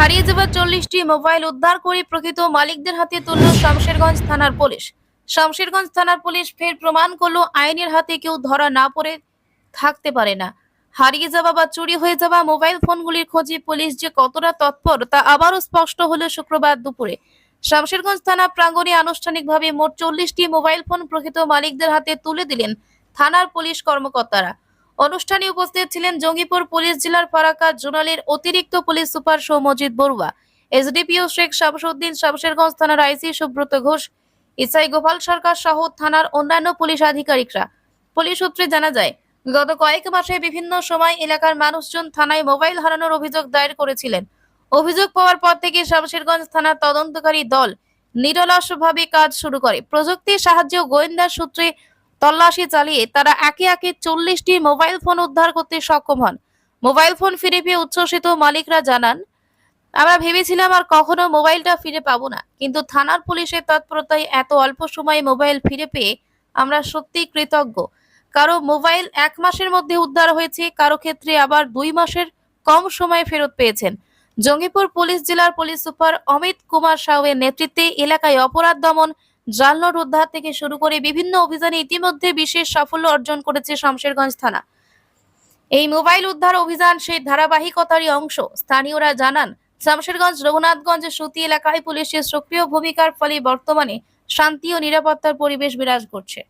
হারিয়ে যাওয়া চল্লিশটি মোবাইল উদ্ধার করে প্রকৃত মালিকদের হাতে তুলল শামশেরগঞ্জ থানার পুলিশ। শামশেরগঞ্জ থানার পুলিশ ফের প্রমাণ করল, আইনের হাতে কেউ ধরা না পড়ে থাকতে পারে না। হারিয়ে যাওয়া বা চুরি হয়ে যাওয়া মোবাইল ফোনগুলির খোঁজে পুলিশ যে কতটা তৎপর তা আবারও স্পষ্ট হলো শুক্রবার দুপুরে। শামশেরগঞ্জ থানা প্রাঙ্গণে আনুষ্ঠানিকভাবে মোট চল্লিশটি মোবাইল ফোন প্রকৃত মালিকদের হাতে তুলে দিলেন থানার পুলিশ কর্মকর্তারা। অনুষ্ঠানে উপস্থিত ছিলেন জঙ্গিপুর পুলিশ জেলার ফারাক্কা জোনালের অতিরিক্ত police super Soumajit Barua, SDPO Sheikh Shamsuddin Shamsherganj থানার আইসি সুব্রত ঘোষ, ইসাই গোপাল সরকার সহ থানার অন্যান্য পুলিশ আধিকারিকরা। পুলিশ সূত্রে জানা যায়, গত কয়েক মাসে বিভিন্ন সময় এলাকার মানুষজন থানায় মোবাইল হারানোর অভিযোগ দায়ের করেছিলেন। অভিযোগ পাওয়ার পর থেকে শামশেরগঞ্জ থানার তদন্তকারী দল নিরলসভাবে কাজ শুরু করে। প্রযুক্তির সাহায্যে গোয়েন্দা সূত্রে তল্লাশি চালিয়ে তারা একে একে চল্লিশটি মোবাইল ফোন উদ্ধার করতে সক্ষম হন। মোবাইল ফোন ফিরে পেয়ে উচ্ছ্বসিত মালিকরা জানান, আমরা ভেবেছিলাম আর কখনো মোবাইলটা ফিরে পাবো না, কিন্তু থানার পুলিশের তৎপরতায় এত অল্প সময়ে মোবাইল ফিরে পেয়ে আমরা সত্যিই কৃতজ্ঞ। কারও মোবাইল এক মাসের মধ্যে উদ্ধার হয়েছে, কারও ক্ষেত্রে আবার দুই মাসের কম সময়ে ফেরত পেয়েছেন। জঙ্গিপুর পুলিশ জেলার পুলিশ সুপার অমিত কুমার সাউয়ের নেতৃত্বে এলাকায় অপরাধ দমন জালনোট উদ্ধার থেকে শুরু করে বিভিন্ন অভিযানে ইতিমধ্যে বিশেষ সাফল্য অর্জন করেছে শামশেরগঞ্জ থানা। এই মোবাইল উদ্ধার অভিযান সেই ধারাবাহিকতারই অংশ। স্থানীয়রা জানান, শামশেরগঞ্জ রঘুনাথগঞ্জ সুতি এলাকায় পুলিশের সক্রিয় ভূমিকার ফলে বর্তমানে শান্তি ও নিরাপত্তার পরিবেশ বিরাজ করছে।